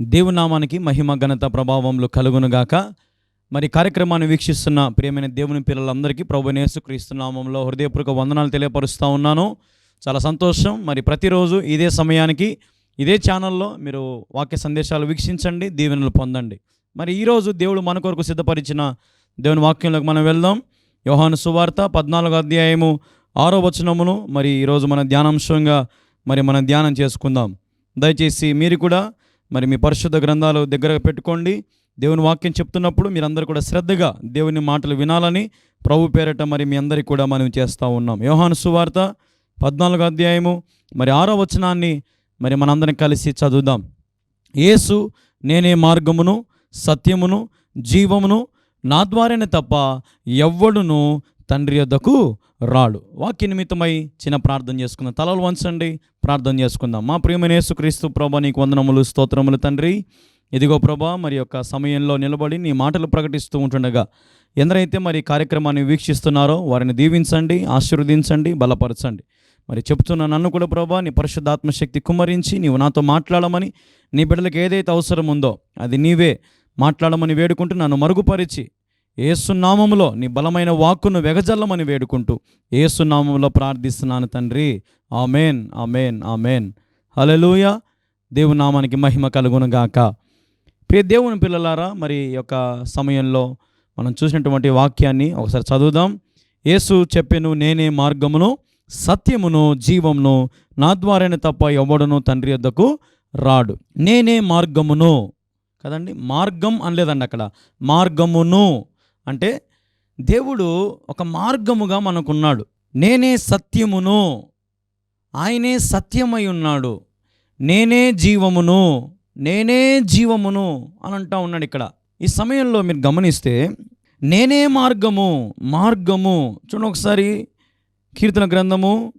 దేవునామానికి మహిమ ఘనత ప్రభావంలో కలుగునుగాక. మరి కార్యక్రమాన్ని వీక్షిస్తున్న ప్రియమైన దేవుని పిల్లలందరికీ ప్రభు యేసుక్రీస్తు నామంలో హృదయపూర్వక వందనాలు తెలియపరుస్తూ ఉన్నాను. చాలా సంతోషం. మరి ప్రతిరోజు ఇదే సమయానికి ఇదే ఛానల్లో మీరు వాక్య సందేశాలు వీక్షించండి దీవెనలు పొందండి. మరి ఈరోజు దేవుడు మన కొరకు సిద్ధపరిచిన దేవుని వాక్యంలోకి మనం వెళ్దాం. యోహాను సువార్త పద్నాలుగో అధ్యాయము ఆరో వచనమును మరి ఈరోజు మన ధ్యానాంశంగా మరి మనం ధ్యానం చేసుకుందాం. దయచేసి మీరు కూడా మరి మీ పరిశుద్ధ గ్రంథాలు దగ్గర పెట్టుకోండి. దేవుని వాక్యం చెప్తున్నప్పుడు మీరందరూ కూడా శ్రద్ధగా దేవుని మాటలు వినాలని ప్రభు పేరట మరి మీ అందరికీ కూడా మనం చేస్తూ ఉన్నాం. యోహాను సువార్త పద్నాలుగో అధ్యాయము మరి ఆరో వచనాన్ని మరి మనందరం కలిసి చదువుదాం. యేసు నేనే మార్గమును సత్యమును జీవమును నా ద్వారానే తప్ప ఎవ్వడును తండ్రి యొద్దకు రాడు. వాక్య నిమిత్తమై చిన్న ప్రార్థన చేసుకుందాం. తలలు వంచండి. ప్రార్థన చేసుకుందాం. మా ప్రియమైన యేసుక్రీస్తు ప్రభా నీకు వందనములు స్తోత్రములు తండ్రి. ఇదిగో ప్రభా మరి యొక్క సమయంలో నిలబడి నీ మాటలు ప్రకటిస్తూ ఉంటుండగా ఎందరైతే మరి కార్యక్రమాన్ని వీక్షిస్తున్నారో వారిని దీవించండి ఆశీర్వదించండి బలపరచండి. మరి చెప్తున్న నన్ను కూడా ప్రభా నీ పరిశుద్ధాత్మశక్తి కుమ్మరించి నీవు నాతో మాట్లాడమని నీ బిడ్డలకు ఏదైతే అవసరం ఉందో అది నీవే మాట్లాడమని వేడుకుంటూ నన్ను మరుగుపరిచి ఏసునామములో నీ బలమైన వాక్కును వెగజల్లమని వేడుకుంటూ ఏసునామంలో ప్రార్థిస్తున్నాను తండ్రి. Amen amen amen. హలెలూయ దేవునామానికి మహిమ కలుగునుగాక ప్రియ దేవుని పిల్లలారా మరి యొక్క సమయంలో మనం చూసినటువంటి వాక్యాన్ని ఒకసారి చదువుదాం. యేసు చెప్పెను నేనే మార్గమును సత్యమును జీవమును నా ద్వారానే తప్ప ఎవడను తండ్రి వద్దకు రాడు. నేనే మార్గమును. కదండి? మార్గం అనలేదండి అక్కడ. మార్గమును. అంటే దేవుడు ఒక మార్గముగా మనకున్నాడు. నేనే సత్యమును. ఆయనే సత్యమై ఉన్నాడు. నేనే జీవమును. నేనే జీవమును అని అంటా ఉన్నాడు ఇక్కడ. ఈ సమయంలో మీరు గమనిస్తే నేనే మార్గము మార్గము. చూడండి ఒకసారి కీర్తన గ్రంథము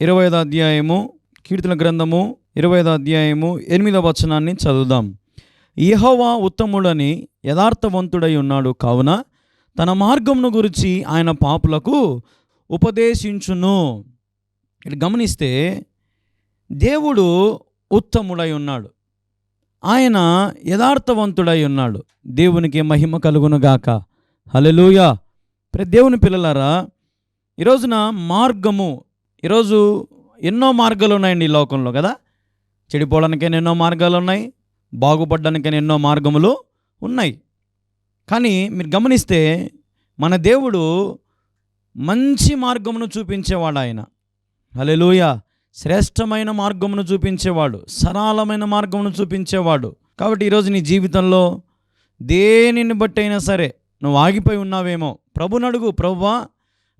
ఇరవై ఐదో అధ్యాయము కీర్తన గ్రంథము ఇరవై ఐదో అధ్యాయము ఎనిమిదవ వచనాన్ని చదువుదాం. యహోవా ఉత్తముడని యథార్థవంతుడై ఉన్నాడు. కావున తన మార్గమును గురించి ఆయన పాపులకు ఉపదేశించును. ఇటు గమనిస్తే దేవుడు ఉత్తముడై ఉన్నాడు. ఆయన యథార్థవంతుడై ఉన్నాడు. దేవునికి మహిమ కలుగునుగాక హలెలూయా ప్రతి దేవుని పిల్లలారా ఈరోజున మార్గము ఈరోజు ఎన్నో మార్గాలు ఉన్నాయండి ఈ లోకంలో కదా. చెడిపోవడానికైనా ఎన్నో మార్గాలు ఉన్నాయి. బాగుపడడానికైనా ఎన్నో మార్గములు ఉన్నాయి. కానీ మీరు గమనిస్తే మన దేవుడు మంచి మార్గమును చూపించేవాడు ఆయన. హలెలూయ శ్రేష్టమైన మార్గమును చూపించేవాడు. సరళమైన మార్గమును చూపించేవాడు. కాబట్టి ఈరోజు నీ జీవితంలో దేనిని బట్టి అయినా సరే నువ్వు ఆగిపోయి ఉన్నావేమో ప్రభుని అడుగు.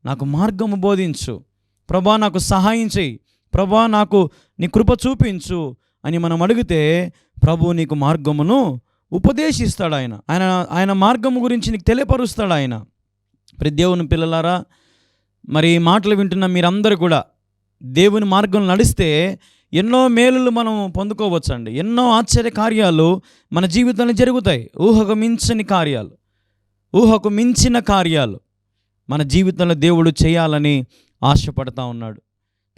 నాకు మార్గము బోధించు. ప్రభా నాకు సహాయం చేయి. ప్రభా నాకు నీ కృప చూపించు అని మనం అడిగితే ప్రభు నీకు మార్గమును ఉపదేశిస్తాడు ఆయన ఆయన ఆయన మార్గము గురించి నీకు తెలియపరుస్తాడు ఆయన ప్రతి దేవుని పిల్లలారా మరి ఈ మాటలు వింటున్న మీరందరూ కూడా దేవుని మార్గం నడిస్తే ఎన్నో మేలులు మనం పొందుకోవచ్చండి. ఎన్నో ఆశ్చర్య కార్యాలు మన జీవితంలో జరుగుతాయి. ఊహకు మించని కార్యాలు. ఊహకు మించిన కార్యాలు మన జీవితంలో దేవుడు చేయాలని ఆశపడతా ఉన్నాడు.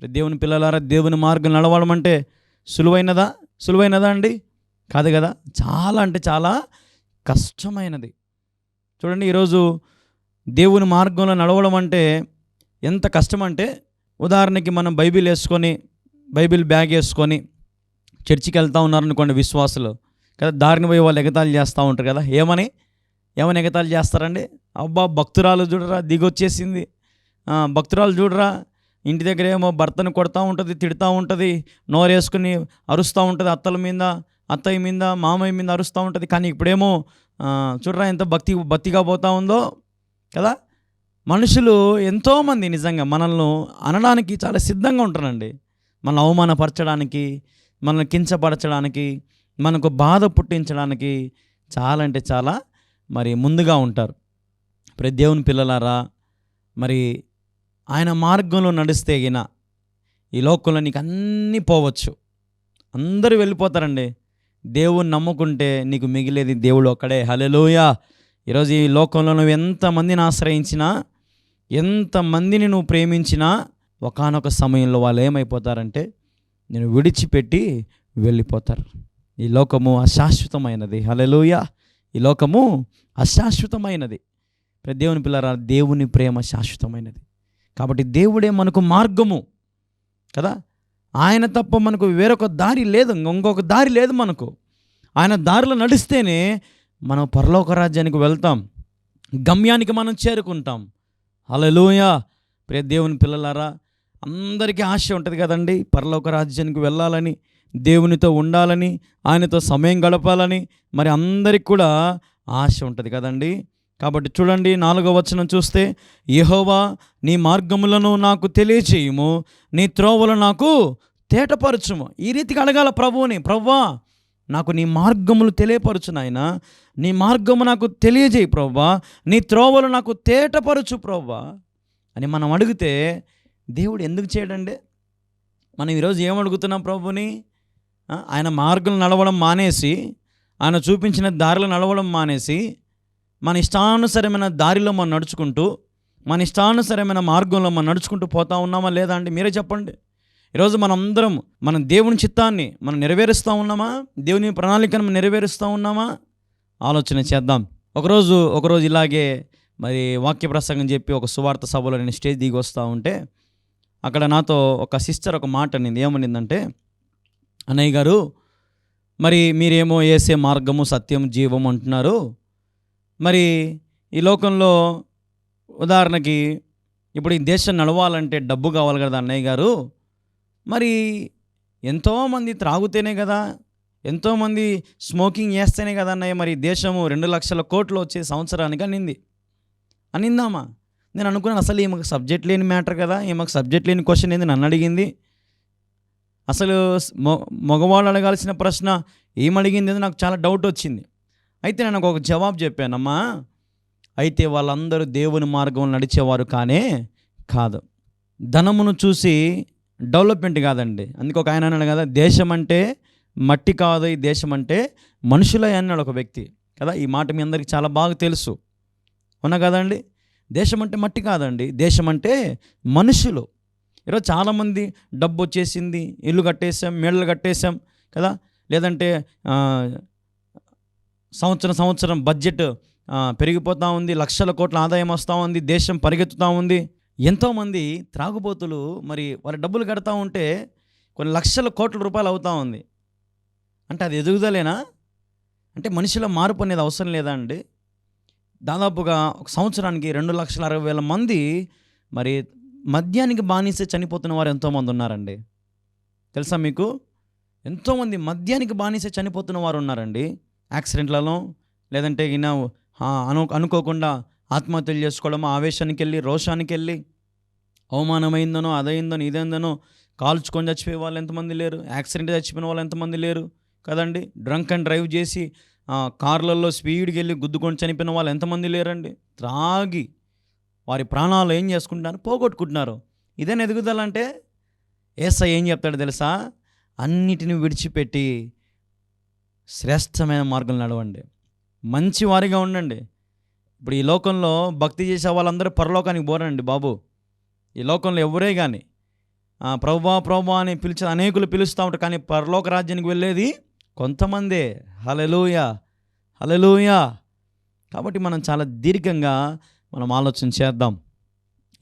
ప్రతి దేవుని పిల్లలారా దేవుని మార్గం నడవడం అంటే సులువైనదా? సులువైనదా అండి? కాదు కదా? చాలా అంటే చాలా కష్టమైనది. చూడండి ఈరోజు దేవుని మార్గంలో నడవడం అంటే ఎంత కష్టం అంటే ఉదాహరణకి మనం బైబిల్ వేసుకొని బైబిల్ బ్యాగ్ వేసుకొని చర్చికి వెళ్తూ ఉన్నారనుకోండి విశ్వాసులు. కదా దారిని పోయి వాళ్ళు ఎగతాళి చేస్తూ ఉంటారు కదా? ఏమని? ఏమని ఎగతాళి చేస్తారండి? అబ్బా భక్తురాలు చూడరా దిగొచ్చేసింది. భక్తురాలు చూడరా ఇంటి దగ్గర ఏమో భర్తను కొడతా ఉంటుంది తిడతా ఉంటుంది నోరేసుకుని అరుస్తూ ఉంటుంది అత్తల మీద. అత్తయ్య మీద మామయ్య మీద అరుస్తూ ఉంటుంది. కానీ ఇప్పుడేమో చూడరా ఎంత భక్తి భక్తిగా పోతా ఉందో కదా? మనుషులు ఎంతోమంది నిజంగా మనల్ని అనడానికి చాలా సిద్ధంగా ఉంటారండి. మనల్ని అవమానపరచడానికి మనల్ని కించపరచడానికి మనకు బాధ పుట్టించడానికి చాలా అంటే చాలా మరి ముందుగా ఉంటారు. ప్రతి దేవుని పిల్లలారా మరి ఆయన మార్గంలో నడిస్తే గిన ఈ లోకంలో నీకు అన్నీ పోవచ్చు. అందరూ వెళ్ళిపోతారండి. దేవుని నమ్ముకుంటే నీకు మిగిలేది దేవుడు ఒక్కడే. హలెలోయ ఈరోజు ఈ లోకంలో నువ్వు ఎంతమందిని ఆశ్రయించినా ఎంతమందిని నువ్వు ప్రేమించినా ఒకానొక సమయంలో వాళ్ళు ఏమైపోతారంటే నేను విడిచిపెట్టి వెళ్ళిపోతారు. ఈ లోకము అశాశ్వతమైనది. హల్లెలూయా. ఈ లోకము అశాశ్వతమైనది. దేవుని పిల్లరా దేవుని ప్రేమ శాశ్వతమైనది. కాబట్టి దేవుడే మనకు మార్గము కదా? ఆయన తప్ప మనకు వేరొక దారి లేదు ఇంకొక దారి లేదు మనకు. ఆయన దారిలో నడిస్తేనే మనం పరలోక రాజ్యానికి వెళ్తాం గమ్యానికి మనం చేరుకుంటాం. హల్లెలూయా! ప్రియ దేవుని పిల్లలారా అందరికీ ఆశ ఉంటుంది కదండి పరలోక రాజ్యానికి వెళ్ళాలని దేవునితో ఉండాలని ఆయనతో సమయం గడపాలని మరి అందరికి కూడా ఆశ ఉంటుంది కదండి. కాబట్టి చూడండి నాలుగో వచనం చూస్తే యహోవా నీ మార్గములను నాకు తెలియచేయము నీ త్రోవలు నాకు తేటపరచుము. ఈ రీతిగా అడగాల ప్రభువుని ప్రవ్వా నాకు నీ మార్గములు తెలియపరచు నాయన. నీ మార్గము నాకు తెలియజేయి ప్రవ్వా. నీ త్రోవలు నాకు తేటపరచు ప్రవ్వా. అని మనం అడిగితే దేవుడు ఎందుకు చేయడండి? మనం ఈరోజు ఏమడుగుతున్నాం ప్రభుని ఆయన మార్గం నడవడం మానేసి ఆయన చూపించిన దారిలో నడవడం మానేసి మన ఇష్టానుసరమైన దారిలో మనం నడుచుకుంటూ మన ఇష్టానుసరమైన మార్గంలో మనం నడుచుకుంటూ పోతా ఉన్నామా లేదా అండి? మీరే చెప్పండి. ఈరోజు మనందరం మన దేవుని చిత్తాన్ని మనం నెరవేరుస్తూ ఉన్నామా? దేవుని ప్రణాళికను మనం నెరవేరుస్తూ ఉన్నామా? ఆలోచన చేద్దాం. ఒకరోజు ఒకరోజు ఇలాగే మరి వాక్య ప్రసంగం చెప్పి ఒక సువార్త సభలో నేను స్టేజ్ దిగి వస్తూ ఉంటే అక్కడ నాతో ఒక సిస్టర్ ఒక మాట అనింది. ఏమనిందంటే అన్నయ్య గారు మరి మీరేమో ఏసే మార్గము సత్యం జీవం అంటున్నారు. మరి ఈ లోకంలో ఉదాహరణకి ఇప్పుడు ఈ దేశం నడవాలంటే డబ్బు కావాలి కదా అన్నయ్య గారు. మరి ఎంతోమంది త్రాగుతేనే కదా ఎంతోమంది స్మోకింగ్ చేస్తేనే కదా అన్నయ్య మరి దేశము రెండు లక్షల కోట్లు వచ్చే సంవత్సరానికి అనింది. అనిందామా? నేను అనుకున్నాను అసలు ఈమెకు సబ్జెక్ట్ లేని మ్యాటర్ కదా ఈమెకు సబ్జెక్ట్ లేని క్వశ్చన్ ఏంది నన్ను అడిగింది. అసలు మొ మగవాళ్ళు అడగాల్సిన ప్రశ్న ఏమడిగింది అని నాకు చాలా డౌట్ వచ్చింది. అయితే నేను ఒక జవాబు చెప్పానమ్మా అయితే వాళ్ళందరూ దేవుని మార్గం నడిచేవారు కానే కాదు. ధనమును చూసి డెవలప్మెంట్ కాదండి. అందుకే ఒక ఆయన అన్నాడు కదా దేశం అంటే మట్టి కాదు ఈ దేశం అంటే మనుషులే అన్నాడు ఒక వ్యక్తి కదా. ఈ మాట మీ అందరికీ చాలా బాగా తెలుసు. ఉన్నా కదండి? దేశం అంటే మట్టి కాదండి. దేశం అంటే మనుషులు. ఈరోజు చాలామంది డబ్బు వచ్చేసింది ఇల్లు కట్టేసాం మేళ్ళు కట్టేసాం కదా. లేదంటే సంవత్సరం సంవత్సరం బడ్జెట్ పెరిగిపోతూ ఉంది లక్షల కోట్ల ఆదాయం వస్తూ ఉంది దేశం పరిగెత్తుతూ ఉంది. ఎంతోమంది త్రాగుబోతులు మరి వారి డబ్బులు కడతా ఉంటే కొన్ని లక్షల కోట్ల రూపాయలు అవుతూ ఉంది. అంటే అది ఎదుగుదలేనా? అంటే మనిషిలో మార్పు అనేది అవసరం లేదా అండి? దాదాపుగా ఒక సంవత్సరానికి రెండు లక్షల అరవై వేల మంది మరి మద్యానికి బానిసే చనిపోతున్న వారు ఎంతోమంది ఉన్నారండి? తెలుసా మీకు? ఎంతోమంది మద్యానికి బానిసే చనిపోతున్న వారు ఉన్నారండి. యాక్సిడెంట్లలో లేదంటే ఈయన అను అనుకోకుండా ఆత్మహత్యలు చేసుకోవడమో ఆవేశానికి వెళ్ళి రోషానికి వెళ్ళి అవమానమైందనో అదైందనో ఇదేందనో కాల్చుకొని చచ్చిపోయే వాళ్ళు ఎంతమంది లేరు? యాక్సిడెంట్ చచ్చిపోయిన వాళ్ళు ఎంతమంది లేరు? కదండి. డ్రంక్ అండ్ డ్రైవ్ చేసి కార్లలో స్పీడ్కి వెళ్ళి గుద్దుకొని చనిపోయిన వాళ్ళు ఎంతమంది లేరండి? త్రాగి వారి ప్రాణాలు ఏం చేసుకుంటారు పోగొట్టుకుంటున్నారు. ఇదేనా ఎదుగుదల అంటే ఏసై ఏం చెప్తాడు తెలుసా? అన్నిటిని విడిచిపెట్టి శ్రేష్టమైన మార్గం నడవండి. మంచి వారిగా ఉండండి. ఇప్పుడు ఈ లోకంలో భక్తి చేసే వాళ్ళందరూ పరలోకానికి పోరండి బాబు. ఈ లోకంలో ఎవరే కానీ ప్రభా ప్రభా అని పిలిచిన అనేకులు పిలుస్తూ ఉంటారు. కానీ పరలోక రాజ్యానికి వెళ్ళేది కొంతమందే. హలెలూయా హలెలూయా కాబట్టి మనం చాలా దీర్ఘంగా మనం ఆలోచన చేద్దాం.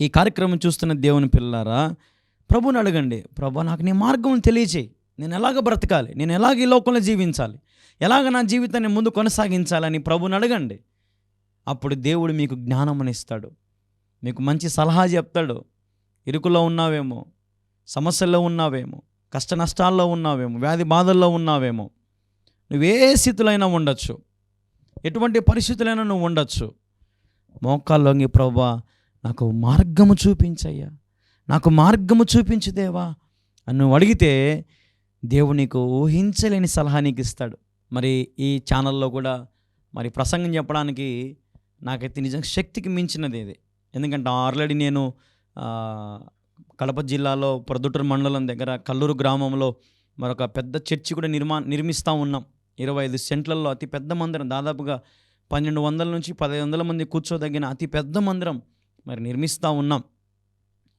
ఈ కార్యక్రమం చూస్తున్న దేవుని పిల్లారా ప్రభుని అడగండి. ప్రభు నాకు నీ మార్గం తెలియచేయి. నేను ఎలాగ బ్రతకాలి? నేను ఎలాగ ఈ లోకంలో జీవించాలి? ఎలాగ నా జీవితాన్ని ముందు కొనసాగించాలని ప్రభుని అడగండి. అప్పుడు దేవుడు మీకు జ్ఞానమునిస్తాడు. మీకు మంచి సలహా చెప్తాడు. ఇరుకులో ఉన్నావేమో సమస్యల్లో ఉన్నావేమో కష్ట నష్టాల్లో ఉన్నావేమో వ్యాధి బాధల్లో ఉన్నావేమో నువ్వే స్థితిలో ఉండొచ్చు. ఎటువంటి పరిస్థితులైనా నువ్వు ఉండొచ్చు. మోకాల్లోంగి ప్రభా నాకు మార్గము చూపించయ్యా. నాకు మార్గము చూపించు దేవా అని నువ్వు అడిగితే దేవుడు నీకు ఊహించలేని సలహా నీకు ఇస్తాడు. మరి ఈ ఛానల్లో కూడా మరి ప్రసంగం చెప్పడానికి నాకైతే నిజంగా శక్తికి మించినది ఇది. ఎందుకంటే ఆల్రెడీ నేను కడప జిల్లాలో ప్రొద్దుటూరు మండలం దగ్గర కల్లూరు గ్రామంలో మరొక పెద్ద చర్చి కూడా నిర్మా నిర్మిస్తూ ఉన్నాం. ఇరవై ఐదు సెంట్లలో అతి పెద్ద మందిరం దాదాపుగా పన్నెండు వందల నుంచి పదహైదు వందల మంది కూర్చోదగిన అతి పెద్ద మందిరం మరి నిర్మిస్తూ ఉన్నాం.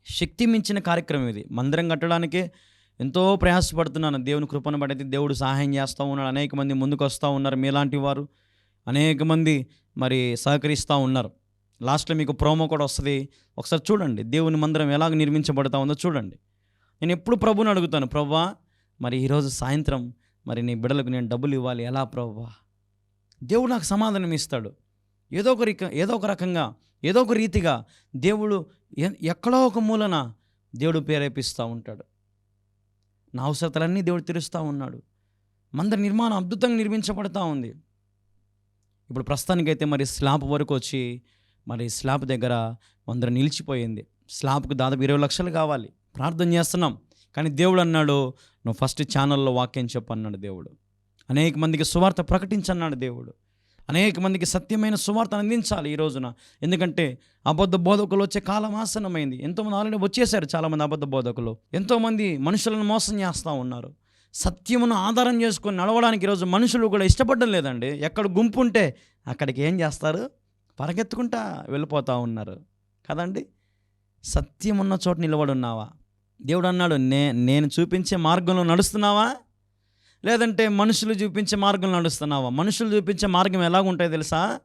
శక్తి మించిన కార్యక్రమం ఇది. మందిరం కట్టడానికే ఎంతో ప్రయాసపడుతున్నాను. దేవుని కృపను బట్టి దేవుడు సహాయం చేస్తూ ఉన్నాడు. అనేక మంది ముందుకు వస్తూ ఉన్నారు. మీలాంటి వారు అనేక మంది మరి సహకరిస్తూ ఉన్నారు. లాస్ట్లో మీకు ప్రోమో కూడా వస్తుంది. ఒకసారి చూడండి. దేవుని మందిరం ఎలాగ నిర్మించబడతా ఉందో చూడండి. నేను ఎప్పుడు ప్రభుని అడుగుతాను ప్రభా మరి ఈరోజు సాయంత్రం మరి నీ బిడ్డలకు నేను డబ్బులు ఇవ్వాలి. ఎలా ప్రభా? దేవుడు నాకు సమాధానం ఇస్తాడు. ఏదో ఒక రిక ఏదో ఒక రకంగా ఏదో ఒక రీతిగా దేవుడు ఎక్కడో ఒక మూలన దేవుడు ప్రేరేపిస్తూ ఉంటాడు. నా అవసరతలన్నీ దేవుడు తీరుస్తూ ఉన్నాడు. మందిర నిర్మాణం అద్భుతంగా నిర్మించబడతా ఉంది. ఇప్పుడు ప్రస్తుతానికైతే మరి స్లాబ్ వరకు వచ్చి మరి స్లాబ్ దగ్గర మందిర నిలిచిపోయింది. స్లాబ్కు దాదాపు ఇరవై లక్షలు కావాలి. ప్రార్థన చేస్తున్నాం. కానీ దేవుడు అన్నాడు నువ్వు ఫస్ట్ ఛానల్లో వాక్యం చెప్పన్నాడు దేవుడు. అనేక మందికి సువార్త ప్రకటించన్నాడు దేవుడు. అనేక మందికి సత్యమైన సువార్త అందించాలి ఈ రోజున. ఎందుకంటే అబద్ధ బోధకులు వచ్చే కాలం ఆసనమైంది ఎంతోమంది ఆల్రెడీ వచ్చేసారు చాలామంది అబద్ధ బోధకులు. ఎంతోమంది మనుషులను మోసం చేస్తూ ఉన్నారు. సత్యమును ఆధారం చేసుకొని నడవడానికి ఈరోజు మనుషులు కూడా ఇష్టపడడం లేదండి. ఎక్కడ గుంపు ఉంటే అక్కడికి ఏం చేస్తారు? పరగెత్తుకుంటా వెళ్ళిపోతూ ఉన్నారు. కదండి? సత్యం ఉన్న చోట నిలబడి ఉన్నావా? దేవుడు అన్నాడు నే నేను చూపించే మార్గంలో నడుస్తున్నావా? లేదంటే మనుషులు చూపించే మార్గంలో నడుస్తున్నావా? మనుషులు చూపించే మార్గం ఎలాగుంటాయో తెలుసా?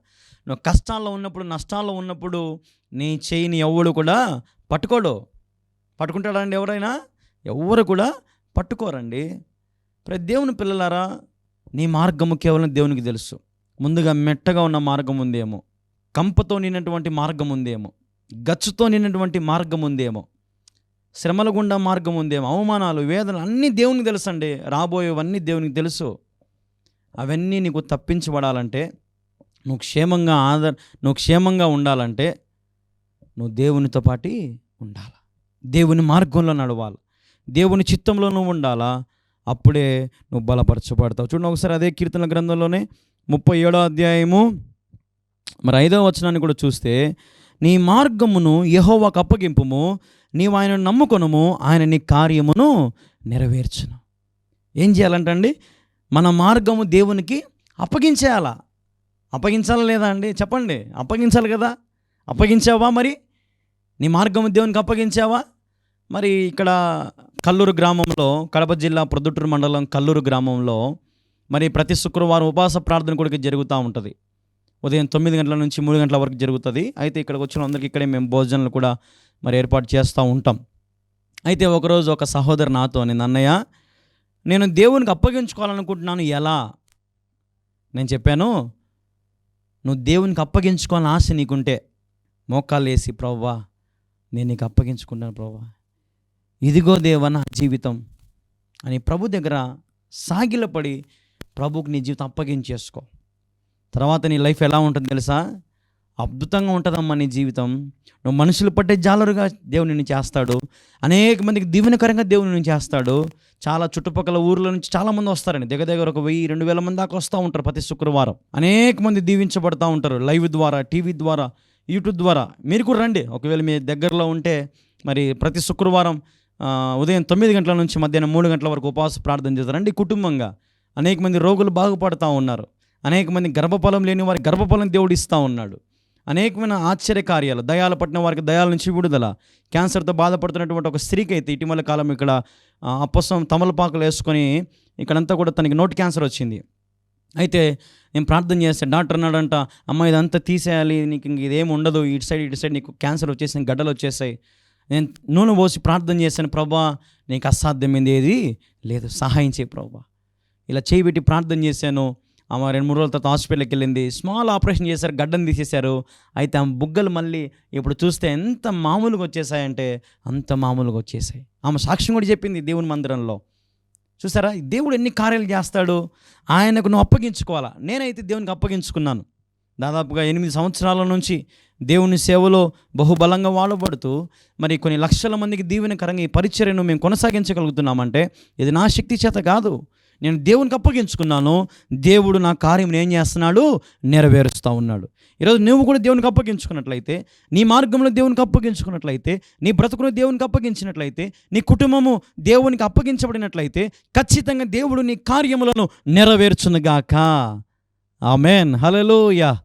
నువ్వు కష్టాల్లో ఉన్నప్పుడు నష్టాల్లో ఉన్నప్పుడు నీ చేయిని ఎవడు కూడా పట్టుకోడు. పట్టుకుంటాడండి ఎవరైనా? ఎవరు కూడా పట్టుకోరండి. ప్రతి దేవుని పిల్లలారా నీ మార్గము కేవలం దేవునికి తెలుసు. ముందుగా మెట్టగా ఉన్న మార్గం ఉందేమో. కంపతో నిన్నటువంటి మార్గం ఉందేమో. గచ్చుతో నిన్నటువంటి మార్గం ఉందేమో. శ్రమల గుండా మార్గం ఉందేమో అవమానాలు వేదనలు అన్నీ దేవునికి తెలుసు అండి రాబోయేవన్నీ దేవునికి తెలుసు. అవన్నీ నీకు తప్పించబడాలంటే నువ్వు క్షేమంగా ఆదర్ నువ్వు క్షేమంగా ఉండాలంటే నువ్వు దేవునితో పాటి ఉండాలి. దేవుని మార్గంలో నడవాలి. దేవుని చిత్తంలో నువ్వు ఉండాలా. అప్పుడే నువ్వు బలపరచబడతావు. చూడండి ఒకసారి అదే కీర్తన గ్రంథంలోనే ముప్పై ఏడో అధ్యాయము. మరి ఐదవ వచనాన్ని కూడా చూస్తే నీ మార్గమును యహోవాకు అప్పగింపుము నీవు ఆయనను నమ్ముకొనము ఆయన నీ కార్యమును నెరవేర్చును. ఏం చేయాలంటండి? మన మార్గము దేవునికి అప్పగించేయాలా? అప్పగించాలా లేదా అండి? చెప్పండి. అప్పగించాలి కదా. అప్పగించావా మరి? నీ మార్గము దేవునికి అప్పగించావా? మరి ఇక్కడ కల్లూరు గ్రామంలో కడప జిల్లా ప్రొద్దుటూరు మండలం కల్లూరు గ్రామంలో మరి ప్రతి శుక్రవారం ఉపవాస ప్రార్థన కూడా జరుగుతూ ఉంటుంది. ఉదయం తొమ్మిది గంటల నుంచి మూడు గంటల వరకు జరుగుతుంది. అయితే ఇక్కడికి వచ్చిన అందరికీ ఇక్కడే మేము భోజనాలు కూడా మరి ఏర్పాటు చేస్తూ ఉంటాం. అయితే ఒకరోజు ఒక సహోదరు నాతో నేను అన్నయ్య నేను దేవునికి అప్పగించుకోవాలనుకుంటున్నాను. ఎలా? నేను చెప్పాను నువ్వు దేవునికి అప్పగించుకోవాలని ఆశ నీకుంటే మోకాలు వేసి ప్రవ్వా నేను నీకు అప్పగించుకుంటాను ప్రవ్వా. ఇదిగో దేవ నా జీవితం. అని ప్రభు దగ్గర సాగిలపడి ప్రభుకి నీ జీవితం అప్పగించేసుకో. తర్వాత నీ లైఫ్ ఎలా ఉంటుంది తెలుసా? అద్భుతంగా ఉంటుందమ్మా నీ జీవితం. నువ్వు మనుషులు పట్టే జాలరుగా దేవుని నిన్ను చేస్తాడు. అనేక మందికి దీవెనకరంగా దేవుని నిన్ను చేస్తాడు. చాలా చుట్టుపక్కల ఊర్ల నుంచి చాలామంది వస్తారండి. దగ్గర దగ్గర ఒక వెయ్యి రెండు వేల మంది దాకా వస్తూ ఉంటారు ప్రతి శుక్రవారం. అనేక మంది దీవించబడతా ఉంటారు లైవ్ ద్వారా టీవీ ద్వారా యూట్యూబ్ ద్వారా. మీరు కూడా రండి. ఒకవేళ మీ దగ్గరలో ఉంటే మరి ప్రతి శుక్రవారం ఉదయం తొమ్మిది గంటల నుంచి మధ్యాహ్నం మూడు గంటల వరకు ఉపవాస ప్రార్థన చేస్తారండి కుటుంబంగా. అనేక మంది రోగులు బాగుపడుతూ ఉన్నారు. అనేక మంది గర్భఫలం లేని వారికి గర్భఫలం దేవుడు ఇస్తూ ఉన్నాడు. అనేకమైన ఆశ్చర్య కార్యాలు దయాలు పట్టిన వారికి దయాల నుంచి విడుదల. క్యాన్సర్తో బాధపడుతున్నటువంటి ఒక స్త్రీకి అయితే ఇటీవల కాలం ఇక్కడ అప్పసం తమలపాకులు వేసుకొని ఇక్కడంతా కూడా తనకి నోటి క్యాన్సర్ వచ్చింది. అయితే నేను ప్రార్థన చేస్తే డాక్టర్ అన్నాడంట అమ్మ ఇదంతా తీసేయాలి నీకు ఇంక ఇదేం ఉండదు ఇటు సైడ్ ఇటు సైడ్ నీకు క్యాన్సర్ వచ్చేసి గడ్డలు వచ్చేసాయి. నేను నూనె పోసి ప్రార్థన చేశాను ప్రభా నీకు అసాధ్యమైంది ఏది లేదు సహాయం చేయి ప్రభా. ఇలా చేయబెట్టి ప్రార్థన చేశాను. ఆమె రెండు మూడు రోజుల తర్వాత హాస్పిటల్కి వెళ్ళింది స్మాల్ ఆపరేషన్ చేశారు గడ్డను తీసేశారు. అయితే ఆమె బుగ్గలు మళ్ళీ ఇప్పుడు చూస్తే ఎంత మామూలుగా వచ్చేసాయంటే అంత మామూలుగా వచ్చేసాయి. ఆమె సాక్ష్యం కూడా చెప్పింది దేవుని మందిరంలో. చూసారా? దేవుడు ఎన్ని కార్యాలు చేస్తాడు? ఆయనకు నువ్వు అప్పగించుకోవాలా? నేనైతే దేవునికి అప్పగించుకున్నాను. దాదాపుగా ఎనిమిది సంవత్సరాల నుంచి దేవుని సేవలో బహుబలంగా వాడబడుతూ మరి కొన్ని లక్షల మందికి దీవెనకరంగా ఈ పరిచర్యను మేము కొనసాగించగలుగుతున్నామంటే ఇది నా శక్తి చేత కాదు. నేను దేవునికి అప్పగించుకున్నాను. దేవుడు నా కార్యం ఏం చేస్తున్నాడు? నెరవేరుస్తూ ఉన్నాడు. ఈరోజు నువ్వు కూడా దేవునికి అప్పగించుకున్నట్లయితే నీ మార్గంలో దేవునికి అప్పగించుకున్నట్లయితే నీ బ్రతుకును దేవునికి అప్పగించినట్లయితే నీ కుటుంబము దేవునికి అప్పగించబడినట్లయితే ఖచ్చితంగా దేవుడు నీ కార్యములను నెరవేర్చునుగాక. ఆమెన్. హలలుయా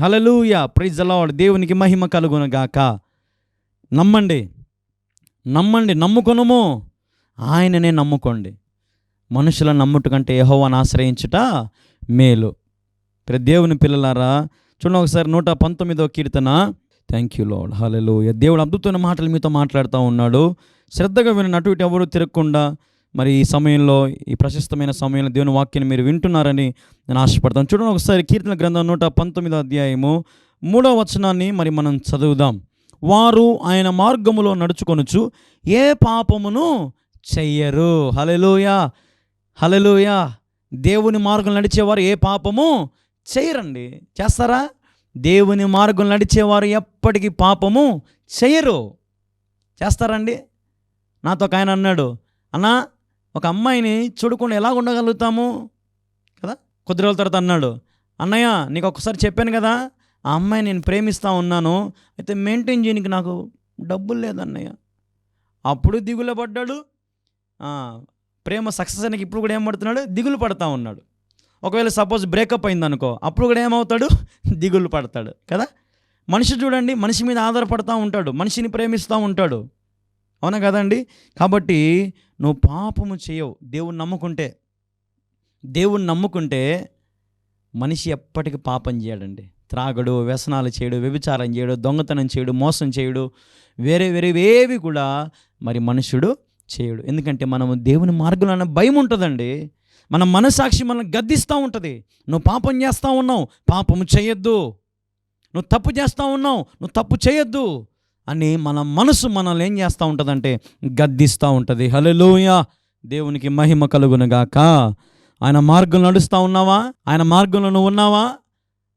హలలుయా ప్రైజ్ అలాడ్ దేవునికి మహిమ కలుగునుగాక. నమ్మండి. నమ్మండి. నమ్ముకొనము. ఆయననే నమ్ముకోండి. మనుషులను నమ్ముట కంటే యహోవాను ఆశ్రయించుట మేలు. దేవుని పిల్లలారా చూడండి ఒకసారి నూట పంతొమ్మిదో కీర్తన. థ్యాంక్ యూ లోడ్ హలో దేవుడు అద్భుతమైన మాటలు మీతో మాట్లాడుతూ ఉన్నాడు. శ్రద్ధగా విన అటు ఇటు ఎవరు తిరగకుండా మరి ఈ సమయంలో ఈ ప్రశస్తమైన సమయంలో దేవుని వాక్యాన్ని మీరు వింటున్నారని నేను ఆశపడతాను. చూడండి ఒకసారి కీర్తన గ్రంథం నూట పంతొమ్మిదో అధ్యాయము మూడో వచనాన్ని మరి మనం చదువుదాం. వారు ఆయన మార్గములో నడుచుకొనుచు ఏ పాపమును చెయ్యరు. హలెలూయా హలలుయా దేవుని మార్గం నడిచేవారు ఏ పాపము చేయరండి. చేస్తారా? దేవుని మార్గం నడిచేవారు ఎప్పటికీ పాపము చేయరు. చేస్తారండి? నాతో ఒక ఆయన అన్నాడు అన్నా ఒక అమ్మాయిని చూడకుండా ఎలా ఉండగలుగుతాము? కదా? కొద్ది రోజుల తర్వాత అన్నాడు అన్నయ్య నీకు ఒకసారి చెప్పాను కదా ఆ అమ్మాయి నేను ప్రేమిస్తూ ఉన్నాను అయితే మెయింటైన్ చేయడానికి నాకు డబ్బులు లేదన్నయ్య. అప్పుడు దిగులు పడ్డాడు ప్రేమ సక్సెస్ అనేకి ఇప్పుడు కూడా ఏం పడుతున్నాడు? దిగులు పడతా ఉన్నాడు. ఒకవేళ సపోజ్ బ్రేకప్ అయిందనుకో అప్పుడు కూడా ఏమవుతాడు? దిగులు పడతాడు కదా? మనిషి చూడండి మనిషి మీద ఆధారపడతా ఉంటాడు మనిషిని ప్రేమిస్తూ ఉంటాడు. అవునా కదండి? కాబట్టి నువ్వు పాపము చేయవు దేవుని నమ్ముకుంటే. దేవుని నమ్ముకుంటే మనిషి ఎప్పటికీ పాపం చేయడండి. త్రాగడు వ్యసనాలు చేయడు వ్యభిచారం చేయడు దొంగతనం చేయడు మోసం చేయడు వేరే వేరే కూడా మరి మనుషుడు చేయడు. ఎందుకంటే మనము దేవుని మార్గంలో అన్న భయం ఉంటుందండి. మన మనసాక్షి మనల్ని గద్దిస్తూ ఉంటుంది. నువ్వు పాపం చేస్తూ ఉన్నావు పాపము చేయొద్దు. నువ్వు తప్పు చేస్తూ ఉన్నావు నువ్వు తప్పు చేయొద్దు అని మన మనసు మనల్ని ఏం చేస్తూ ఉంటుందంటే గద్దిస్తూ ఉంటుంది. హలోయ దేవునికి మహిమ కలుగునుగాక ఆయన మార్గం నడుస్తూ ఉన్నావా? ఆయన మార్గంలో నువ్వు ఉన్నావా?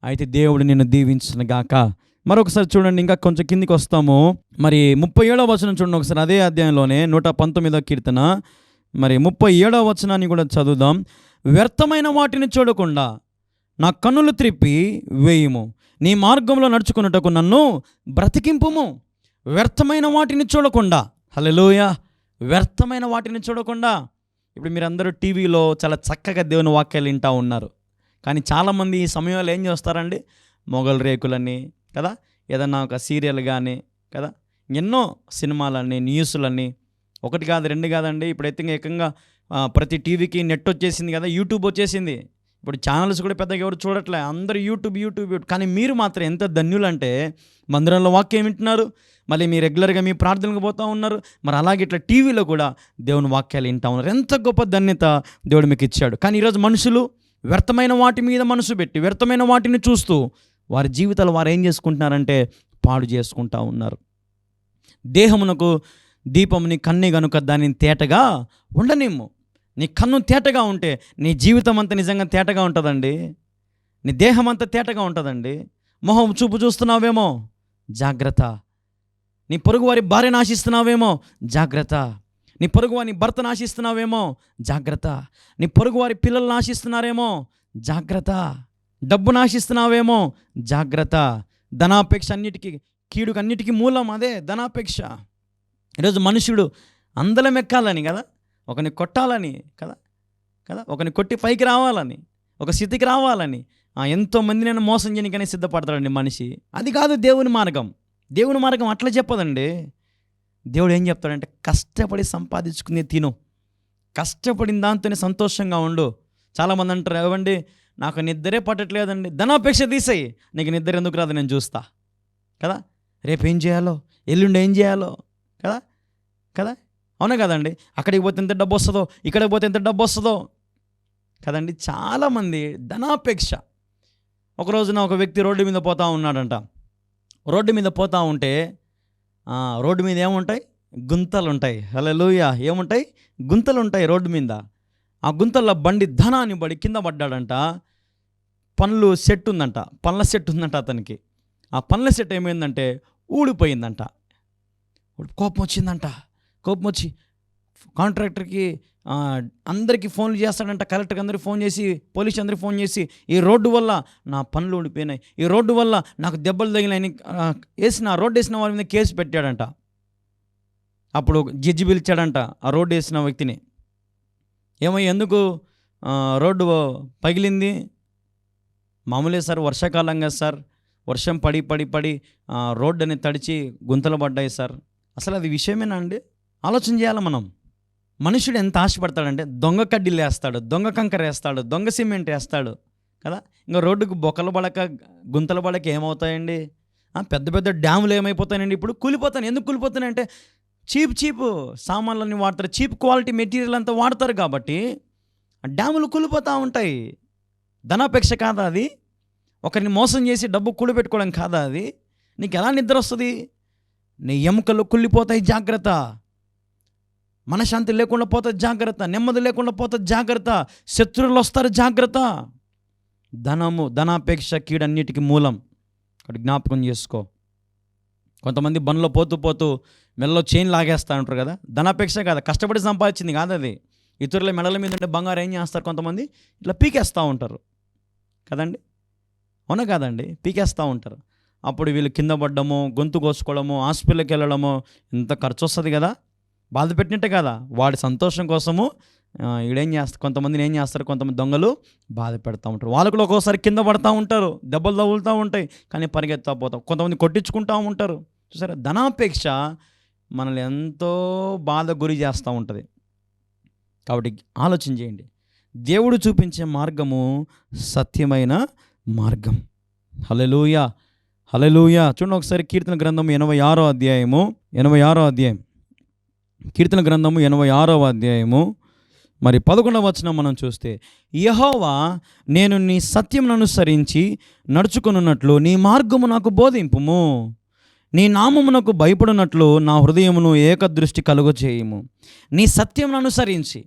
అయితే దేవుడు నిన్ను దీవించును గాక. మరొకసారి చూడండి ఇంకా కొంచెం కిందికి వస్తాము. మరి ముప్పై ఏడవ వచనం చూడండి ఒకసారి అదే అధ్యాయంలోనే నూట పంతొమ్మిదో కీర్తన. మరి ముప్పై ఏడవ వచనాన్ని కూడా చదువుదాం. వ్యర్థమైన వాటిని చూడకుండా నా కన్నులు త్రిప్పి వేయుము. నీ మార్గంలో నడుచుకున్నటకు నన్ను బ్రతికింపుము. వ్యర్థమైన వాటిని చూడకుండా హలోయ వ్యర్థమైన వాటిని చూడకుండా. ఇప్పుడు మీరందరూ టీవీలో చాలా చక్కగా దేవుని వాక్యాలు వింటూ ఉన్నారు. కానీ చాలామంది ఈ సమయంలో ఏం చేస్తారండి? మొగల్ రేకులని కదా? ఏదన్నా ఒక సీరియల్ కానీ కదా? ఎన్నో సినిమాలని న్యూస్లని ఒకటి కాదు రెండు కాదండి. ఇప్పుడైతే ఏకంగా ప్రతి టీవీకి నెట్ వచ్చేసింది కదా యూట్యూబ్ వచ్చేసింది. ఇప్పుడు ఛానల్స్ కూడా పెద్దగా ఎవరు చూడట్లే. అందరూ యూట్యూబ్ యూట్యూబ్ యూట్యూబ్. కానీ మీరు మాత్రం ఎంత ధన్యులంటే మందిరంలో వాక్యం వింటున్నారు. మళ్ళీ మీ రెగ్యులర్గా మీ ప్రార్థనకు పోతూ ఉన్నారు. మరి అలాగే ఇట్లా టీవీలో కూడా దేవుని వాక్యాలు వింటూ ఉన్నారు. ఎంత గొప్ప ధన్యత దేవుడు మీకు ఇచ్చాడు. కానీ ఈరోజు మనుషులు వ్యర్థమైన వాటి మీద మనసు పెట్టి వ్యర్థమైన వాటిని చూస్తూ వారి జీవితాలు వారు ఏం చేసుకుంటున్నారంటే పాడు చేసుకుంటా ఉన్నారు. దేహమునకు దీపముని కన్నే గనుక దానిని తేటగా ఉండనిమ్ము. నీ కన్ను తేటగా ఉంటే నీ జీవితం అంతా నిజంగా తేటగా ఉంటుందండి. నీ దేహం అంతా తేటగా ఉంటుందండి. మొహం చూపు చూస్తున్నావేమో? జాగ్రత్త. నీ పొరుగువారి భార్య భార్యను ఆశిస్తున్నావేమో జాగ్రత్త. నీ పొరుగువారి భర్తను ఆశిస్తున్నావేమో జాగ్రత్త. నీ పొరుగువారి పిల్లలను ఆశిస్తున్నారేమో జాగ్రత్త. డబ్బును ఆశిస్తున్నావేమో జాగ్రత్త. ధనాపేక్ష అన్నిటికీ కీడుకు అన్నిటికీ మూలం అదే ధనాపేక్ష. ఈరోజు మనుషుడు అందలం ఎక్కాలని కదా? ఒకని కొట్టాలని కదా? కదా? ఒకని కొట్టి పైకి రావాలని ఒక స్థితికి రావాలని ఎంతోమంది నేను మోసం చేయడానికనే సిద్ధపడతాడండి మనిషి. అది కాదు దేవుని మార్గం. దేవుని మార్గం అట్లా చెప్పదండి. దేవుడు ఏం చెప్తాడంటే కష్టపడి సంపాదించుకునే తిను. కష్టపడిన దాంతోనే సంతోషంగా ఉండు. చాలామంది అంటారు ఏవండి? నాకు నిద్రే పట్టట్లేదండి. ధనాపేక్ష తీసేయి. నీకు నిద్ర ఎందుకు రాదు? నేను చూస్తా. కదా? రేపు ఏం చేయాలో? ఎల్లుండి ఏం చేయాలో? కదా? కదా? అవునా కదండి? అక్కడికి పోతే ఎంత డబ్బు వస్తుందో ఇక్కడికి పోతే ఎంత డబ్బు వస్తుందో. కదండి? చాలామంది ధనాపేక్ష. ఒక రోజున ఒక వ్యక్తి రోడ్డు మీద పోతా ఉన్నాడంట. రోడ్డు మీద పోతా ఉంటే రోడ్డు మీద ఏముంటాయి? గుంతలు ఉంటాయి లూయా ఏముంటాయి? గుంతలు ఉంటాయి రోడ్డు మీద. ఆ గుంతల్లో బండి ధనాన్ని పడి కింద పడ్డాడంట. పండ్లు సెట్ ఉందంట పండ్ల సెట్ ఉందంట అతనికి. ఆ పండ్ల సెట్ ఏమైందంటే ఊడిపోయిందంట. కోపం వచ్చిందంట. కోపం వచ్చి కాంట్రాక్టర్కి అందరికీ ఫోన్లు చేస్తాడంట. కలెక్టర్కి అందరికి ఫోన్ చేసి పోలీస్ అందరికి ఫోన్ చేసి ఈ రోడ్డు వల్ల నా పనులు ఊడిపోయినాయి. ఈ రోడ్డు వల్ల నాకు దెబ్బలు తగిలినాయని వేసిన రోడ్డు వేసిన వారి మీద కేసు పెట్టాడంట. అప్పుడు జడ్జి పిలిచాడంట ఆ రోడ్డు వేసిన వ్యక్తిని. ఏమో ఎందుకు రోడ్డు పగిలింది? మామూలే సార్ వర్షాకాలం కదా సార్. వర్షం పడి పడి పడి రోడ్డు అనేది తడిచి గుంతలు పడ్డాయి సార్. అసలు అది విషయమేనా అండి? ఆలోచన చేయాలి మనం? మనుషుడు ఎంత ఆశపడతాడంటే దొంగ కడ్డీలు వేస్తాడు దొంగ కంకర వేస్తాడు దొంగ సిమెంట్ వేస్తాడు కదా? ఇంకా రోడ్డుకు బొక్కలు పడక గుంతలు పడక ఏమవుతాయండి? పెద్ద పెద్ద డ్యాములు ఏమైపోతాయండి? ఇప్పుడు కూలిపోతాను. ఎందుకు కూలిపోతానంటే చీప్ చీప్ సామాన్లన్నీ వాడతారు. చీప్ క్వాలిటీ మెటీరియల్ అంతా వాడతారు కాబట్టి డ్యాములు కూలిపోతూ ఉంటాయి. ధనాపేక్ష కాదా అది? ఒకరిని మోసం చేసి డబ్బు కూడబెట్టుకోవడం కాదా అది? నీకు ఎలా నిద్ర వస్తుంది? నీ ఎముకలు కుళ్ళిపోతాయి జాగ్రత్త. మనశాంతి లేకుండా పోతుంది జాగ్రత్త. నెమ్మది లేకుండా పోతుంది జాగ్రత్త. శత్రువులు వస్తారు జాగ్రత్త. ధనము ధనాపేక్ష కీడన్నిటికీ మూలం. ఇక్కడ జ్ఞాపకం చేసుకో. కొంతమంది బండ్లో పోతూ పోతూ మెడలో చైన్ లాగేస్తా ఉంటారు కదా ధనాపేక్ష కాదు కష్టపడి సంపాదించింది కాదు అది. ఇతరుల మెడల మీద ఉంటే బంగారం ఏం చేస్తారు కొంతమంది? ఇట్లా పీకేస్తూ ఉంటారు. కదండి? అవునా కాదండి? పీకేస్తూ ఉంటారు. అప్పుడు వీళ్ళు కింద పడ్డము గొంతు కోసుకోవడము హాస్పిటల్కి వెళ్ళడము ఇంత ఖర్చు వస్తుంది కదా? బాధ పెట్టినట్టే కదా? వాడి సంతోషం కోసము ఈడేం చేస్తారు కొంతమందిని ఏం చేస్తారు? కొంతమంది దొంగలు బాధ పెడతా ఉంటారు. వాళ్ళు కూడా ఒక్కోసారి కింద పడతా ఉంటారు దెబ్బలు తగులుతూ ఉంటాయి కానీ పరిగెత్తా పోతాం కొంతమంది కొట్టించుకుంటూ ఉంటారు. చూసారా? ధనాపేక్ష మనల్ని ఎంతో బాధ గురి చేస్తూ ఉంటుంది. కాబట్టి ఆలోచన చేయండి. దేవుడు చూపించే మార్గము సత్యమైన మార్గం. హలెలూయ హలెలూయ చూడండి ఒకసారి కీర్తన గ్రంథం ఎనభై ఆరో అధ్యాయము ఎనభై ఆరో అధ్యాయం. కీర్తన గ్రంథము ఎనభై ఆరో అధ్యాయము. మరి పదకొండవ వచనం మనం చూస్తే యహోవా నేను నీ సత్యమును అనుసరించి నడుచుకున్నట్లు నీ మార్గము నాకు బోధింపుము. నీ నామమునకు భయపడినట్లు నా హృదయమును ఏకదృష్టి కలుగు చేయము. నీ సత్యమును అనుసరించి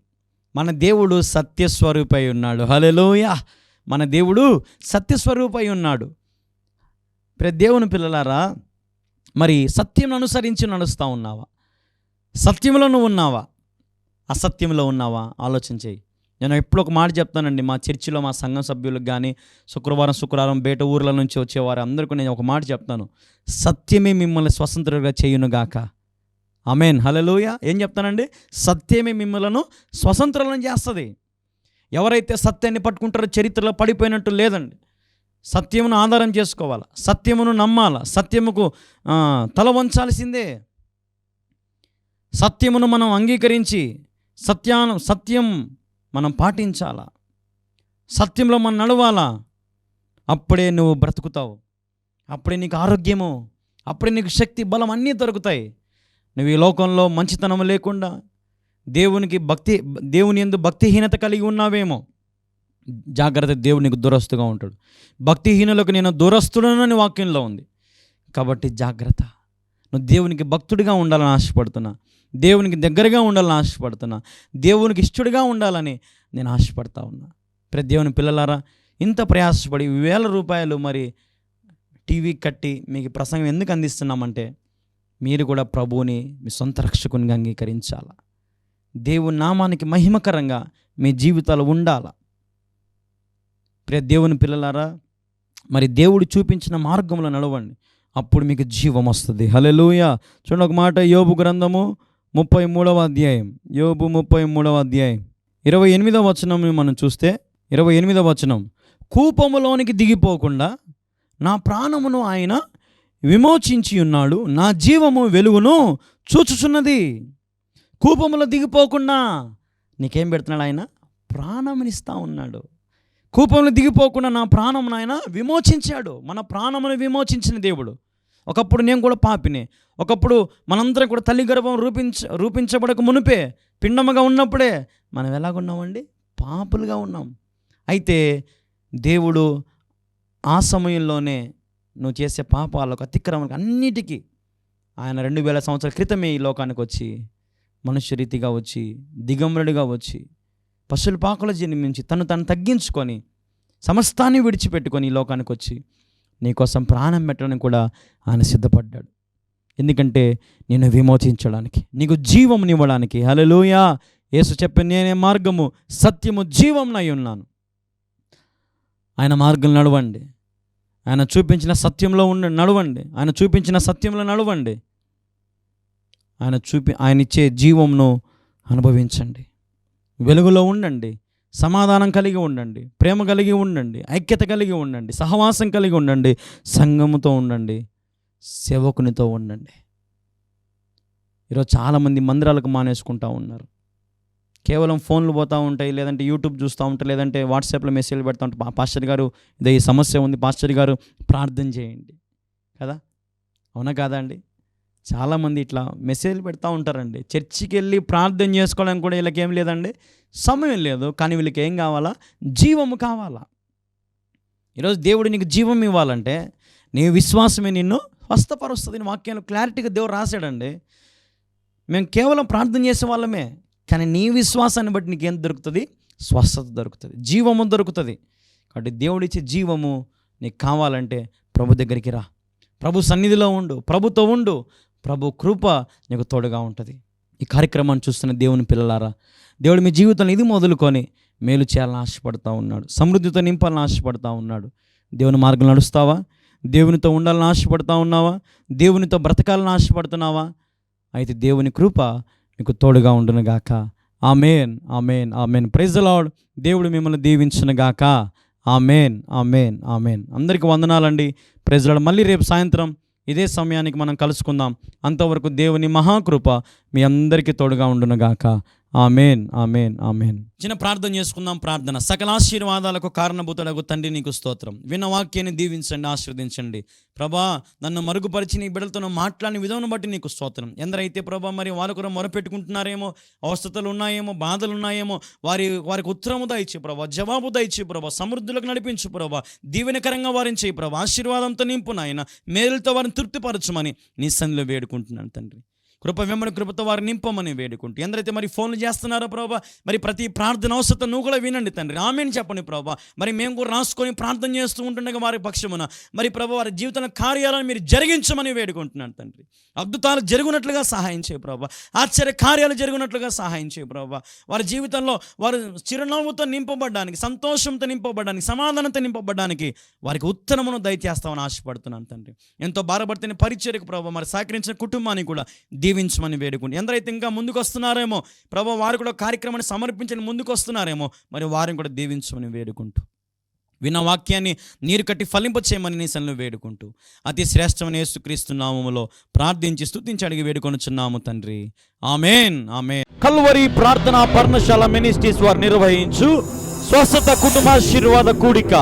మన దేవుడు సత్యస్వరూపై ఉన్నాడు. హలెలోయ మన దేవుడు సత్యస్వరూపై ఉన్నాడు. దేవుని పిల్లలారా మరి సత్యం అనుసరించి నడుస్తూ ఉన్నావా? సత్యంలో నువ్వు ఉన్నావా? అసత్యంలో ఉన్నావా? ఆలోచించేయి నేను ఎప్పుడు ఒక మాట చెప్తానండి మా చర్చిలో మా సంఘం సభ్యులకు కానీ శుక్రవారం శుక్రవారం బయట ఊర్ల నుంచి వచ్చేవారు అందరికీ నేను ఒక మాట చెప్తాను. సత్యమే మిమ్మల్ని స్వతంత్రులుగా చేయునుగాక అమేన్ హలలోయ ఏం చెప్తానండి? సత్యమే మిమ్మల్ని స్వతంత్రులను చేస్తుంది. ఎవరైతే సత్యాన్ని పట్టుకుంటారో చరిత్రలో పడిపోయినట్టు లేదండి. సత్యమును ఆధారం చేసుకోవాలి? సత్యమును నమ్మాల? సత్యముకు తల వంచాల్సిందే. సత్యమును మనం అంగీకరించి సత్యాను సత్యం మనం పాటించాలా? సత్యంలో మనం నడవాలా? అప్పుడే నువ్వు బ్రతుకుతావు. అప్పుడే నీకు ఆరోగ్యము అప్పుడే నీకు శక్తి బలం అన్నీ దొరుకుతాయి. నువ్వు ఈ లోకంలో మంచితనం లేకుండా దేవునికి భక్తి దేవుని ఎందు భక్తిహీనత కలిగి ఉన్నావేమో జాగ్రత్త దేవుడు నీకు దురస్తుగా ఉంటాడు. భక్తిహీనులకు నేను దురస్తుడనని వాక్యంలో ఉంది. కాబట్టి జాగ్రత్త. నువ్వు దేవునికి భక్తుడిగా ఉండాలని ఆశపడుతున్నా. దేవునికి దగ్గరగా ఉండాలని ఆశపడుతున్నా దేవునికి ఇష్టడుగా ఉండాలని నేను ఆశపడతా ఉన్నా. ప్రతి దేవుని పిల్లలారా ఇంత ప్రయాసపడి వేల రూపాయలు మరి టీవీ కట్టి మీకు ప్రసంగం ఎందుకు అందిస్తున్నామంటే మీరు కూడా ప్రభువుని మీ సొంత రక్షకునిగా అంగీకరించాలా? దేవుని నామానికి మహిమకరంగా మీ జీవితాలు ఉండాలా? ప్రియ దేవుని పిల్లలారా మరి దేవుడు చూపించిన మార్గంలో నడవండి. అప్పుడు మీకు జీవం వస్తుంది. హలెలూయ చూడండి ఒక మాట యోబు గ్రంథము ముప్పై మూడవ అధ్యాయం. యోబు ముప్పై మూడవ అధ్యాయం. ఇరవై ఎనిమిదవ వచనం మనం చూస్తే ఇరవై ఎనిమిదవ వచనం. కూపములోనికి దిగిపోకుండా నా ప్రాణమును ఆయన విమోచించి ఉన్నాడు నా జీవము వెలుగును చూచుచున్నది. కూపములో దిగిపోకుండా నీకేం పెడుతున్నాడు ఆయన? ప్రాణమునిస్తా ఉన్నాడు. కూపంలో దిగిపోకుండా నా ప్రాణమును ఆయన విమోచించాడు. మన ప్రాణమును విమోచించిన దేవుడు. ఒకప్పుడు నేను కూడా పాపిని. ఒకప్పుడు మనందరం కూడా తల్లి గర్భం రూపించ రూపించబడక మునిపే పిండముగా ఉన్నప్పుడే మనం ఎలాగున్నామండి? పాపులుగా ఉన్నాం. అయితే దేవుడు ఆ సమయంలోనే నువ్వు చేసే పాపాలకు అతిక్రమలకు అన్నిటికీ ఆయన రెండు వేల సంవత్సరాల క్రితమే ఈ లోకానికి వచ్చి మనుష్య రీతిగా వచ్చి దిగంబరుడిగా వచ్చి పశువుల పాకలు జన్మించి తను తను తగ్గించుకొని సమస్తాన్ని విడిచిపెట్టుకొని ఈ లోకానికి వచ్చి నీకోసం ప్రాణం పెట్టడానికి కూడా ఆయన సిద్ధపడ్డాడు. ఎందుకంటే నేను విమోచించడానికి నీకు జీవం ఇవ్వడానికి. హలోయా యేసు చెప్పి నేనే మార్గము సత్యము జీవం అయి ఉన్నాను. ఆయన మార్గం నడవండి. ఆయన చూపించిన సత్యంలో ఉండ నడవండి. ఆయన చూపించిన సత్యంలో నడవండి. ఆయన చూపి ఆయన ఇచ్చే జీవంను అనుభవించండి. వెలుగులో ఉండండి. సమాధానం కలిగి ఉండండి ప్రేమ కలిగి ఉండండి ఐక్యత కలిగి ఉండండి సహవాసం కలిగి ఉండండి సంఘముతో ఉండండి సేవకునితో ఉండండి. ఈరోజు చాలామంది మందిరాలకు మానేసుకుంటా ఉన్నారు. కేవలం ఫోన్లు పోతూ ఉంటాయి లేదంటే యూట్యూబ్ చూస్తూ ఉంటాయి లేదంటే వాట్సాప్లో మెసేజ్లు పెడతా ఉంటాయి. పాస్టర్ గారు ఇదే ఈ సమస్య ఉంది పాస్టర్ గారు ప్రార్థన చేయండి. కదా? అవునా కాదా అండి? చాలామంది ఇట్లా మెసేజ్లు పెడతా ఉంటారండి. చర్చికి వెళ్ళి ప్రార్థన చేసుకోవడానికి కూడా వీళ్ళకి ఏం లేదండి. సమయం లేదు కానీ వీళ్ళకి ఏం కావాలా? జీవము కావాలా? ఈరోజు దేవుడు నీకు జీవం ఇవ్వాలంటే నీ విశ్వాసమే నిన్ను స్వస్థపరుస్తుంది. వాక్యాలు క్లారిటీగా దేవుడు రాశాడండి. మేము కేవలం ప్రార్థన చేసే వాళ్ళమే కానీ నీ విశ్వాసాన్ని బట్టి నీకేం దొరుకుతుంది? స్వస్థత దొరుకుతుంది. జీవము దొరుకుతుంది. కాబట్టి దేవుడిచ్చే జీవము నీకు కావాలంటే ప్రభు దగ్గరికి రా. ప్రభు సన్నిధిలో ఉండు ప్రభుతో ఉండు ప్రభు కృప నీకు తోడుగా ఉంటుంది. ఈ కార్యక్రమాన్ని చూస్తున్న దేవుని పిల్లలారా దేవుడు మీ జీవితంలో ఇది మొదలుకొని మేలు చేయాలని ఆశపడతా ఉన్నాడు. సమృద్ధితో నింపాలని ఆశపడతా ఉన్నాడు. దేవుని మార్గం నడుస్తావా? దేవునితో ఉండాలని ఆశపడతా ఉన్నావా? దేవునితో బ్రతకాలని ఆశపడుతున్నావా? అయితే దేవుని కృప నీకు తోడుగా ఉండునుగాక amen amen amen. Praise Lord దేవుడు మిమ్మల్ని దీవించునుగాక ఆమెన్ ఆమెన్ ఆమెన్. అందరికీ వందనాలండి. ప్రైజ్ మళ్ళీ రేపు సాయంత్రం ఇదే సమయానికి మనం కలుసుకుందాం. అంతవరకు దేవుని మహాకృప మీ అందరికీ తోడుగా ఉండునుగాక. Amen amen amen. చిన్న ప్రార్థన చేసుకుందాం ప్రార్థన. సకల ఆశీర్వాదాలకు కారణభూతుడకు తండ్రి నీకు స్తోత్రం. విన్న వాక్యాన్ని దీవించండి ఆశీర్వదించండి. ప్రభా నన్ను మరుగుపరిచి నీ బిడ్డలతో మాట్లాడిన విధానం బట్టి నీకు స్తోత్రం. ఎందరైతే ప్రభా మరి వాళ్ళు కూడా మొరపెట్టుకుంటున్నారేమో అవస్థతలు ఉన్నాయేమో బాధలు ఉన్నాయేమో వారి వారికి ఉత్తరము దయచే ప్రభా జవాబు దయచే ప్రభా సమృద్ధులకు నడిపించు ప్రభా దీవెనకరంగా వారిని చేయి ప్రభా ఆశీర్వాదంతో నింపు నాయన మేలుతో వారిని తృప్తిపరచమని నీ సన్నిలో వేడుకుంటున్నాను తండ్రి. కృప వెంబడి కృపతో వారిని నింపమని వేడుకుంటూ. ఎందరైతే మరి ఫోన్లు చేస్తున్నారో ప్రభా మరి ప్రతి ప్రార్థన అవసరం నువ్వు కూడా వినండి తండ్రి. ఆమెను చెప్పండి ప్రభా. మరి మేము కూడా రాసుకొని ప్రార్థన చేస్తూ ఉంటుండగా వారి పక్షమున మరి ప్రభు వారి జీవితంలో కార్యాలను మీరు జరిగించమని వేడుకుంటున్నాను తండ్రి. అద్భుతాలు జరుగునట్లుగా సహాయం చేయ ప్రభా. ఆశ్చర్య కార్యాలు జరిగినట్లుగా సహాయం చేయ ప్రభా. వారి జీవితంలో వారు చిరునవ్వుతో నింపబడడానికి సంతోషంతో నింపబడడానికి సమాధానంతో నింపబడడానికి వారికి ఉత్తరమును దయచేస్తామని ఆశపడుతున్నాను తండ్రి. ఎంతో భారపడితే పరిచర్యకు ప్రభావ మరి సహకరించిన కుటుంబాన్ని కూడా దీవించమని వేడుకుంటే. ఎందరైతే ఇంకా ముందుకు వస్తున్నారేమో ప్రభావ వారు కూడా కార్యక్రమాన్ని సమర్పించని ముందుకు వస్తున్నారేమో మరి వారిని కూడా దీవించమని వేడుకుంటూ. విన్న వాక్యాన్ని నీరు కట్టి ఫలింపచేయమని నీ సన్ను వేడుకుంటూ. అతి శ్రేష్టమైన యేసుక్రీస్తు నామములో ప్రార్థించి స్థుతించి అడిగి వేడుకొనుచున్నాము తండ్రి. Amen amen. కల్వరి ప్రార్థనా పర్ణశాల మినిస్ట్రీస్ వారు నిర్వహించు స్వస్థత కుటుంబాశీర్వాద కూడిక.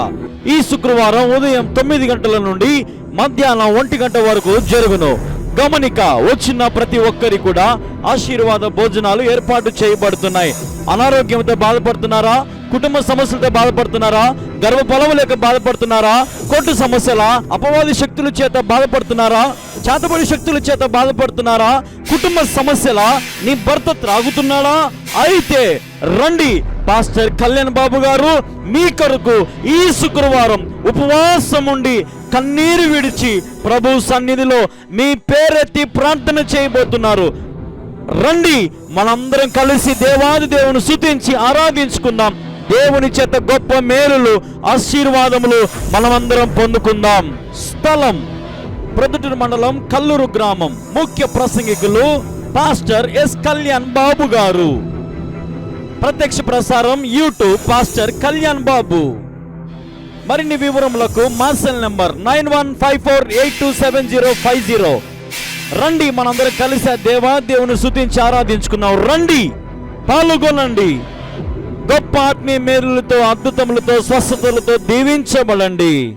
ఈ శుక్రవారం ఉదయం తొమ్మిది గంటల నుండి మధ్యాహ్నం ఒంటి గంట వరకు జరుగును. గమనిక వచ్చిన ప్రతి ఒక్కరి కూడా ఆశీర్వాద భోజనాలు ఏర్పాటు చేయబడుతున్నాయి. అనారోగ్యంతో బాధపడుతున్నారా? కుటుంబ సమస్యలతో బాధపడుతున్నారా? గర్భఫలము లేక బాధపడుతున్నారా? కొట్టు సమస్యల? అపవాది శక్తుల చేత బాధపడుతున్నారా? చేతబడి శక్తుల చేత బాధపడుతున్నారా? కుటుంబ సమస్యల నీ భర్త త్రాగుతున్నాడా? అయితే రండి పాస్టర్ కళ్యాణ్ బాబు గారు మీ కొరకు ఈ శుక్రవారం ఉపవాసం ఉండి కన్నీరు విడిచి ప్రభు సన్నిధిలో మీ పేరెత్తి ప్రార్థన చేయబోతున్నారు. రండి మనందరం కలిసి దేవాది దేవుని సుతించి ఆరాధించుకుందాం. దేవుని చేత గొప్ప మేలులు ఆశీర్వాదములు మనమందరం పొందుకుందాం. స్థలం ప్రొద్దుటూరు మండలం కల్లూరు గ్రామం. ముఖ్య ప్రసంగికులు పాస్టర్ ఎస్ కళ్యాణ్ బాబు గారు. ప్రత్యక్ష ప్రసారం యూట్యూబ్ పాస్టర్ కళ్యాణ్ బాబు. మరిన్ని వివరములకు మా cell number nine one five four eight two seven zero five zero. రండి మనందరం కలిసి దేవా దేవుని శుతించి ఆరాధించుకున్నాం. రండి పాల్గొనండి. గొప్ప ఆత్మీయ మేరులతో అద్భుతములతో స్వస్థతలతో దీవించబడండి.